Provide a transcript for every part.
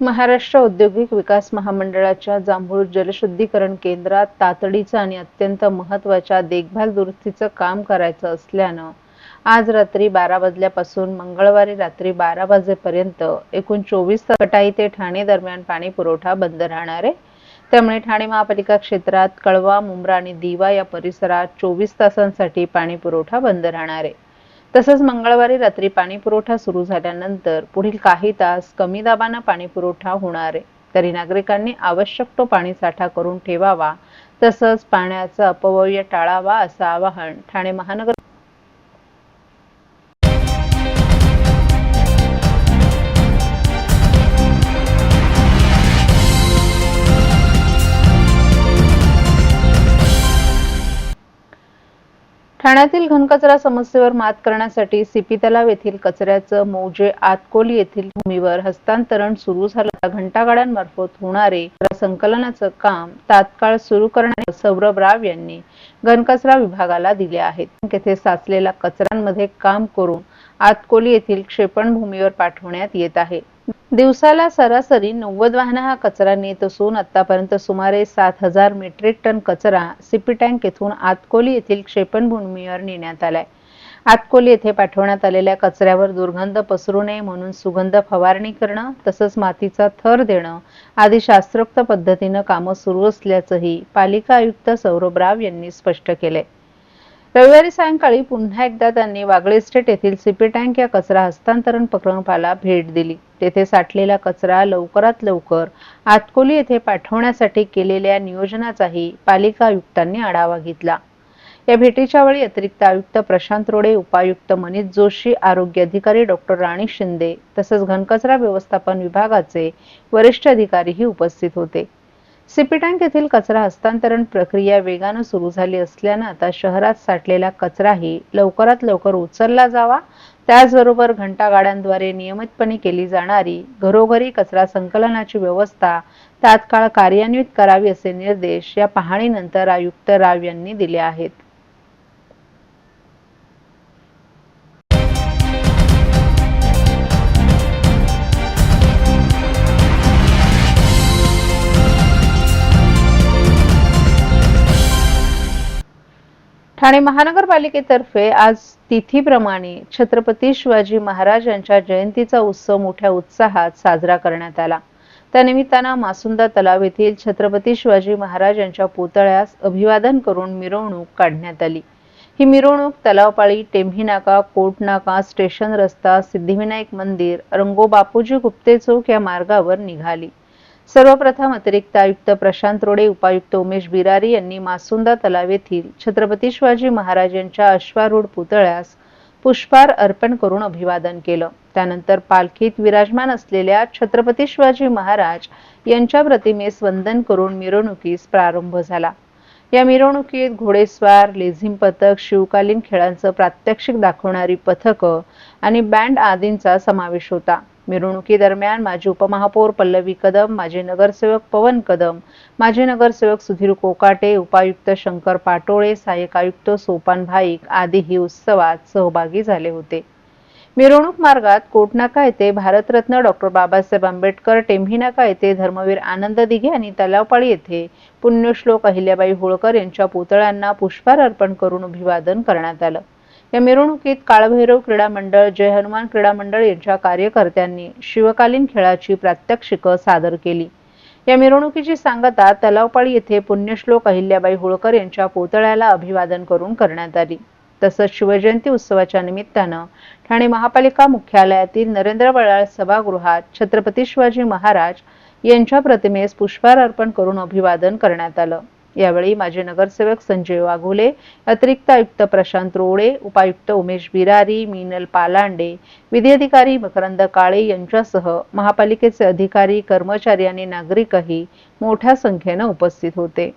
महाराष्ट्र औद्योगिक विकास महामंडळाच्या जांभूळ जलशुद्धीकरण केंद्रात तातडीचं आणि अत्यंत महत्त्वाच्या देखभाल दुरुस्तीचं काम करायचं असल्यानं आज रात्री बारा वाजल्यापासून मंगळवारी रात्री बारा वाजेपर्यंत एकूण चोवीस कटाई ते ठाणे दरम्यान पाणी पुरवठा बंद राहणार आहे. त्यामुळे ठाणे महापालिका क्षेत्रात कळवा मुंब्रा आणि दिवा या परिसरात चोवीस तासांसाठी पाणी पुरवठा बंद राहणार आहे. तसंच मंगळवारी रात्री पाणी पुरवठा सुरू झाल्यानंतर पुढील काही तास कमी दाबानं पाणी पुरवठा होणार आहे. तरी नागरिकांनी आवश्यक तो पाणी साठा करून ठेवावा. तसंच पाण्याचा अपव्यय टाळावा असं आवाहन ठाणे महानगर ठाण्यातील घनकचरा समस्येवर मात करण्यासाठी सीपी तलाव येथील कचऱ्याचं मौजे आतकोली येथील भूमीवर हस्तांतरण सुरू झालं घंटागाड्यांमार्फत होणारे संकलनाचं काम तात्काळ सुरू करण्याचे सौरभ राव यांनी घनकचरा विभागाला दिले आहेत. तेथे साचलेल्या कचऱ्यांमध्ये काम करून आतकोली येथील क्षेपणभूमीवर पाठवण्यात येत आहे. दिवसाला सरासरी नव्वद वाहन हा कचरा नेत असून आतापर्यंत सुमारे सात हजार मेट्रिक टन कचरा सिपी टँक येथून आतकोली येथील क्षेपणभूमीवर नेण्यात आलाय. आतकोली येथे पाठवण्यात आलेल्या कचऱ्यावर दुर्गंध पसरू नये म्हणून सुगंध फवारणी करणं तसंच मातीचा थर देणं आदी शास्त्रोक्त पद्धतीनं कामं सुरू असल्याचंही पालिका आयुक्त सौरभ राव यांनी स्पष्ट केलंय. रविवारी सायंकाळी पुन्हा एकदा त्यांनी वागळे स्टेट येथील सिपी टँक या कचरा हस्तांतरण प्रकल्पाला भेट दिली. तेथे साठलेला कचरा लवकरात लवकर आतकोली येथे पाठवण्यासाठी केलेल्या नियोजनाचाही पालिका आयुक्तांनी आढावा घेतला. या भेटीच्या वेळी अतिरिक्त आयुक्त प्रशांत रोडे उपायुक्त मनीष जोशी आरोग्य अधिकारी डॉक्टर राणी शिंदे तसंच घनकचरा व्यवस्थापन विभागाचे वरिष्ठ अधिकारीही उपस्थित होते. सिपिटँक येथील कचरा हस्तांतरण प्रक्रिया वेगानं सुरू झाली असल्यानं आता शहरात साठलेला कचराही लवकरात लवकर उचलला जावा. त्याचबरोबर घंटागाड्यांद्वारे नियमितपणे केली जाणारी घरोघरी कचरा संकलनाची व्यवस्था तात्काळ कार्यान्वित करावी असे निर्देश या पाहणीनंतर आयुक्त राव यांनी दिले आहेत. ठाणे महानगरपालिकेतर्फे आज तिथीप्रमाणे छत्रपती शिवाजी महाराज यांच्या जयंतीचा उत्सव मोठ्या उत्साहात साजरा करण्यात आला. त्यानिमित्तानं मासुंदा तलाव येथील छत्रपती शिवाजी महाराज यांच्या पुतळ्यास अभिवादन करून मिरवणूक काढण्यात आली. ही मिरवणूक तलावपाळी टेम्ही नाका कोट नाका स्टेशन रस्ता सिद्धिविनायक मंदिर रंगो बापूजी गुप्ते चौक या मार्गावर निघाली. सर्वप्रथम अतिरिक्त आयुक्त प्रशांत रोडे उपायुक्त उमेश बिरारी यांनी मासुंदा तलाव येथील छत्रपती शिवाजी महाराज यांच्या अश्वारूढ पुतळ्यास पुष्पार अर्पण करून अभिवादन केलं. त्यानंतर पालखीत विराजमान असलेल्या छत्रपती शिवाजी महाराज यांच्या प्रतिमेस वंदन करून मिरवणुकीस प्रारंभ झाला. या मिरवणुकीत घोडेस्वार लेझिम पथक शिवकालीन खेळांचं प्रात्यक्षिक दाखवणारी पथकं आणि बँड आदींचा समावेश होता. मिरवणुकीदरम्यान माजी उपमहापौर पल्लवी कदम माजी नगरसेवक पवन कदम माजी नगरसेवक सुधीर कोकाटे उपायुक्त शंकर पाटोळे सहाय्यक आयुक्त सोपान भाईक आदीही उत्सवात सहभागी झाले होते. मिरवणूक मार्गात कोटनाका येथे भारतरत्न डॉक्टर बाबासाहेब आंबेडकर टेंभिनाका येथे धर्मवीर आनंद दिघे आणि तलावपाळी येथे पुण्यश्लोक अहिल्याबाई होळकर यांच्या पुतळ्यांना पुष्पहार अर्पण करून अभिवादन करण्यात आलं. या मिरवणुकीत काळभैरव क्रीडा मंडळ जय हनुमान क्रीडा मंडळ यांच्या कार्यकर्त्यांनी शिवकालीन खेळाची प्रात्यक्षिक सादर केली. या मिरवणुकीची सांगता तलावपाळी येथे पुण्यश्लोक अहिल्याबाई होळकर यांच्या पुतळ्याला अभिवादन करून करण्यात आली. तसंच शिवजयंती उत्सवाच्या निमित्तानं ठाणे महापालिका मुख्यालयातील नरेंद्र बळाळ सभागृहात छत्रपती शिवाजी महाराज यांच्या प्रतिमेस पुष्पहार अर्पण करून अभिवादन करण्यात आलं. यावेळी माजी नगरसेवक संजय वाघोले अतिरिक्त आयुक्त प्रशांत रोडे उपायुक्त उमेश बिरारी मीनल पालांडे विधी अधिकारी मकरंद काळे यांच्यासह महापालिकेचे अधिकारी कर्मचारी आणि नागरिकही मोठ्या संख्येनं उपस्थित होते.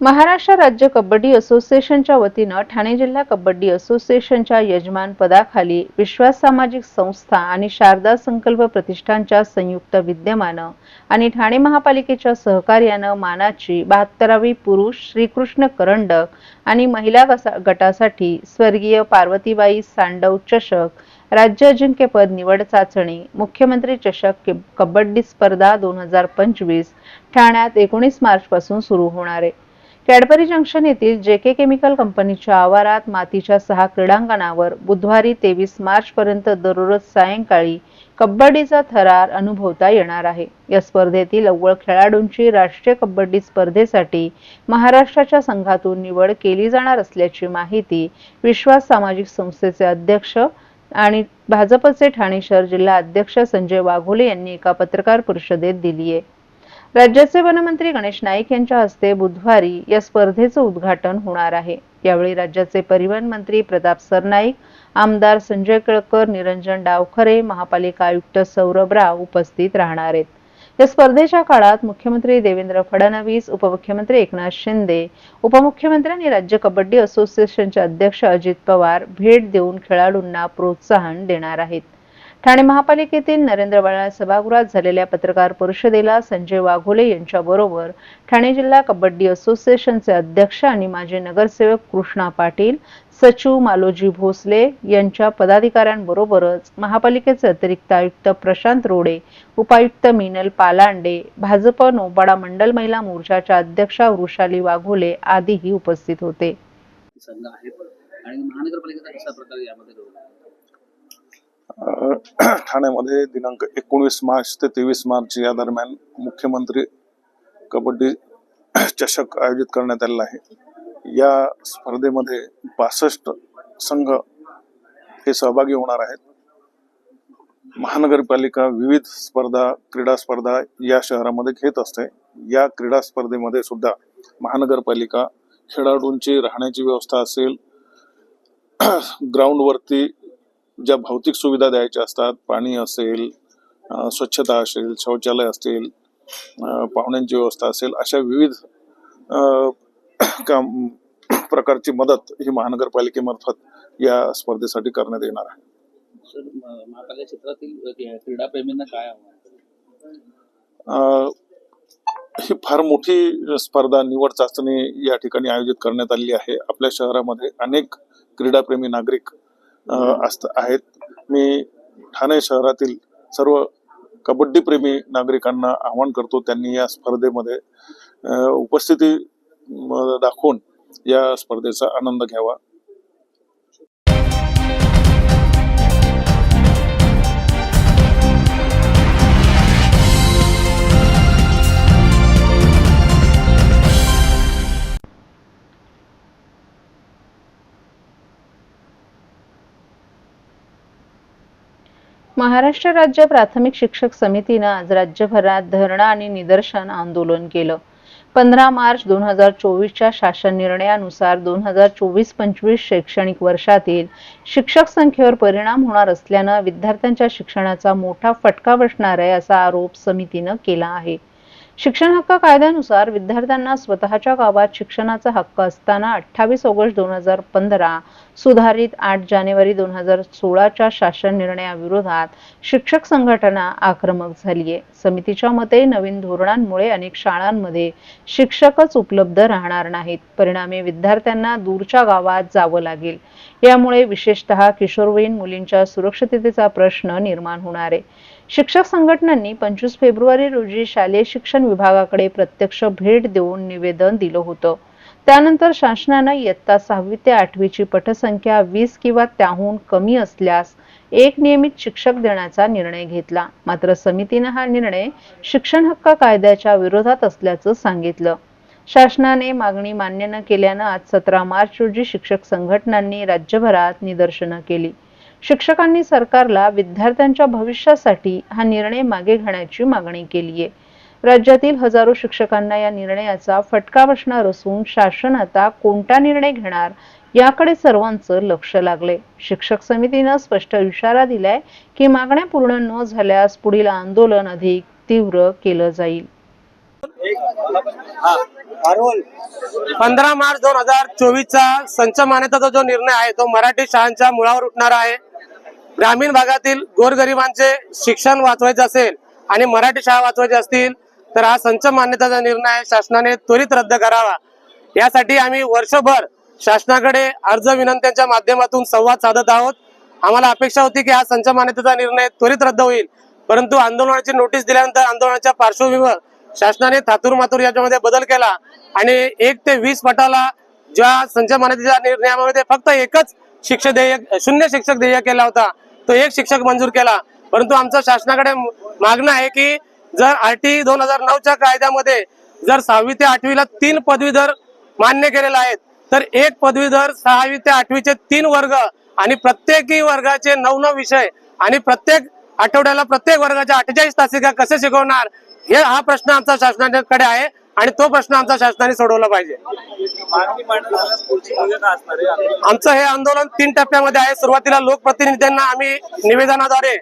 महाराष्ट्र राज्य कबड्डी असोसिएशनच्या वतीनं ठाणे जिल्हा कबड्डी असोसिएशनच्या यजमान पदाखाली विश्वास सामाजिक संस्था आणि शारदा संकल्प प्रतिष्ठानच्या संयुक्त विद्यमानं आणि ठाणे महापालिकेच्या सहकार्यानं मानाची बहात्तरावी पुरुष श्रीकृष्ण करंडक आणि महिला गसा- गटासाठी स्वर्गीय पार्वतीबाई सांडव चषक राज्य अजिंक्यपद निवड चाचणी मुख्यमंत्री चषक कबड्डी स्पर्धा दोन हजार पंचवीस ठाण्यात एकोणीस मार्च पासून सुरू होणार आहे. कॅडबरी जंक्शन येथील जे के केमिकल कंपनीच्या आवारात मातीच्या सहा क्रीडांगणावर बुधवारी तेवीस मार्च पर्यंत दररोज सायंकाळी कबड्डीचा थरार अनुभवता येणार आहे. या स्पर्धेतील अव्वल खेळाडूंची राष्ट्रीय कबड्डी स्पर्धेसाठी महाराष्ट्राच्या संघातून निवड केली जाणार असल्याची माहिती विश्वास सामाजिक संस्थेचे अध्यक्ष आणि भाजपचे ठाणे शहर जिल्हा अध्यक्ष संजय वाघोले यांनी एका पत्रकार परिषदेत दिली आहे राज्याचे वनमंत्री गणेश नाईक यांच्या हस्ते बुधवारी या स्पर्धेचं उद्घाटन होणार आहे. यावेळी राज्याचे परिवहन मंत्री प्रताप सरनाईक आमदार संजय केळकर निरंजन डावखरे महापालिका आयुक्त सौरभ राव उपस्थित राहणार आहेत. या स्पर्धेच्या काळात मुख्यमंत्री देवेंद्र फडणवीस उपमुख्यमंत्री एकनाथ शिंदे उपमुख्यमंत्री आणि राज्य कबड्डी असोसिएशनचे अध्यक्ष अजित पवार भेट देऊन खेळाडूंना प्रोत्साहन देणार आहेत. ठाणे महापालिकेतील नरेंद्र बाळा सभागृहात झालेल्या पत्रकार परिषदेला संजय वाघोले यांच्याबरोबर ठाणे जिल्हा कबड्डी असोसिएशनचे अध्यक्ष आणि माजी नगरसेवक कृष्णा पाटील सचिव मालोजी भोसले यांच्या पदाधिकाऱ्यांबरोबरच महापालिकेचे अतिरिक्त आयुक्त प्रशांत रोडे उपायुक्त मिनल पालांडे भाजप नौपाडा मंडल महिला मोर्चाच्या अध्यक्षा वृषाली वाघोले आदीही उपस्थित होते आणि महानगरपालिकेचा कशा प्रकारे यामध्ये रोल आहे? ठाण्यामध्ये दिनांक एकोणीस मार्च ते तेवीस मार्च या दरम्यान मुख्यमंत्री कबड्डी चषक आयोजित करण्यात आलेला आहे. या स्पर्धेमध्ये पासष्ट संघ हे सहभागी होणार आहेत. महानगरपालिका विविध स्पर्धा क्रीडा स्पर्धा या शहरामध्ये घेत असते. या क्रीडा स्पर्धेमध्ये सुद्धा महानगरपालिका खेळाडूंची राहण्याची व्यवस्था असेल ग्राउंडवरती ज्या भौतिक सुविधा द्यायच्या असतात पाणी असेल स्वच्छता असेल शौचालय असतील पाहुण्यांची व्यवस्था असेल अशा विविध काम प्रकारची मदत ही महानगरपालिकेमार्फत या स्पर्धेसाठी करण्यात येणार आहे. क्षेत्रातील काय ही फार मोठी स्पर्धा निवड चाचणी या ठिकाणी आयोजित करण्यात आलेली आहे. आपल्या शहरामध्ये अनेक क्रीडाप्रेमी नागरिक असत आहेत. मी ठाणे शहरातील सर्व कबड्डीप्रेमी नागरिकांना आवाहन करतो त्यांनी या स्पर्धेमध्ये उपस्थिती दाखवून या स्पर्धेचा आनंद घ्यावा. महाराष्ट्र राज्य प्राथमिक शिक्षक समितीनं आज राज्यभरात धरणं आणि निदर्शन आंदोलन केलं. पंधरा मार्च दोन हजार चोवीसच्या शासन निर्णयानुसार दोन हजार चोवीस पंचवीस शैक्षणिक वर्षातील शिक्षक संख्येवर परिणाम होणार असल्यानं विद्यार्थ्यांच्या शिक्षणाचा मोठा फटका बसणार आहे असा आरोप समितीनं केला आहे. शिक्षण हक्क कायद्यानुसार विद्यार्थ्यांना स्वतःच्या गावात शिक्षणाचा हक्क असताना अठ्ठावीस ऑगस्ट दोन हजार पंधरा सुधारित आठ जानेवारी दोन हजार सोळाच्या शासन निर्णयाविरोधात शिक्षक संघटना आक्रमक झालीये. समितीच्या मते नवीन धोरणांमुळे अनेक शाळांमध्ये शिक्षकच उपलब्ध राहणार नाहीत. परिणामी विद्यार्थ्यांना दूरच्या गावात जावं लागेल. यामुळे विशेषतः किशोरवयीन मुलींच्या सुरक्षिततेचा प्रश्न निर्माण होणार आहे. शिक्षक संघटनांनी पंचवीस फेब्रुवारी रोजी शालेय शिक्षण विभागाकडे प्रत्यक्ष भेट देऊन निवेदन दिलं होतं. त्यानंतर शासनानं इयत्ता सहावी ते आठवीची पटसंख्या वीस किंवा त्याहून कमी असल्यास एक नियमित शिक्षक देण्याचा निर्णय घेतला. मात्र समितीनं हा निर्णय शिक्षण हक्क कायद्याच्या विरोधात असल्याचं सांगितलं. शासनाने मागणी मान्य न केल्यानं आज सतरा मार्च रोजी शिक्षक संघटनांनी राज्यभरात निदर्शनं केली. शिक्षकांनी सरकारला विद्यार्थ्यांच्या भविष्यासाठी हा निर्णय मागे घेण्याची मागणी केली आहे. राज्यातील हजारो शिक्षकांना या निर्णयाचा फटका बसणार असून शासन आता कोणता निर्णय घेणार याकडे सर्वांचं लक्ष लागले शिक्षक समितीनं स्पष्ट इशारा दिलाय की मागण्या पूर्ण न झाल्यास पुढील आंदोलन अधिक तीव्र केलं जाईल. पंधरा मार्च दोन हजार चोवीसचा संच मान्यताचा जो निर्णय आहे तो मराठी शाळांच्या मुळावर उठणार आहे. ग्रामीण भागातील गोरगरिबांचे शिक्षण वाचवायचे असेल आणि मराठी शाळा वाचवायचे असतील तर हा संच मान्यताचा निर्णय शासनाने त्वरित रद्द करावा. यासाठी आम्ही वर्षभर शासनाकडे अर्ज विनंत्यांच्या माध्यमातून संवाद साधत आहोत. आम्हाला अपेक्षा होती की हा संच मान्यतेचा निर्णय त्वरित रद्द होईल परंतु आंदोलनाची नोटीस दिल्यानंतर आंदोलनाच्या पार्श्वभूमीवर शासनाने थातूर मातूर याच्यामध्ये बदल केला आणि एक ते वीस पटाला ज्या संचमानतेच्या निर्णयामध्ये फक्त एकच शिक्षक देयक शून्य शिक्षक देय केला होता तो एक शिक्षक मंजूर केला. परंतु आमचं शासनाकडे मागणं आहे की जर आर टी दोन हजार नऊच्या कायद्यामध्ये जर सहावी ते आठवीला तीन पदवीधर मान्य केलेले आहेत तर एक पदवीधर सहावी ते आठवीचे तीन वर्ग आणि प्रत्येकी वर्गाचे नऊ नऊ विषय आणि प्रत्येक आठवड्याला प्रत्येक वर्गाच्या अठ्ठेचाळीस तासिका कसे शिकवणार? हे हा प्रश्न आमचा शासनाकडे आहे आणि तो प्रश्न आमचा शासनाने सोडवला पाहिजे. आमचं हे आंदोलन तीन टप्प्यामध्ये आहे. सुरुवातीला लोकप्रतिनिधींना आम्ही निवेदनाद्वारे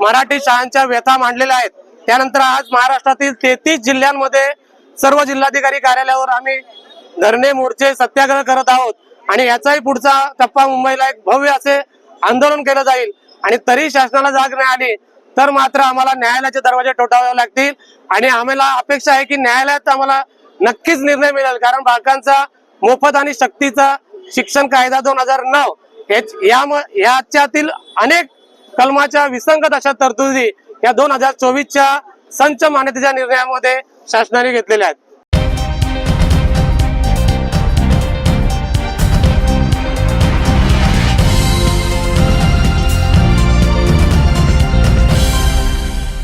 मराठी शाळांच्या व्यथा मांडलेल्या आहेत. त्यानंतर आज महाराष्ट्रातील तेहतीस जिल्ह्यांमध्ये सर्व जिल्हाधिकारी कार्यालयावर आम्ही धरणे मोर्चे सत्याग्रह करत आहोत. आणि याचाही पुढचा टप्पा मुंबईला एक भव्य असे आंदोलन केलं जाईल. आणि तरी शासनाला जाग नाही आली तर मात्र आम्हाला न्यायालयाचे दरवाजे ठोठावे लागतील. आणि आम्हाला अपेक्षा आहे की न्यायालयात आम्हाला नक्कीच निर्णय मिळेल कारण बालकांचा मोफत आणि सक्तीचा शिक्षण कायदा दोन हजार नऊ याच्यातील अनेक कलमाच्या विसंगत अशा तरतुदी या दोन हजार चोवीसच्या संच मान्यतेच्या निर्णयामध्ये शासनाने घेतलेल्या आहेत.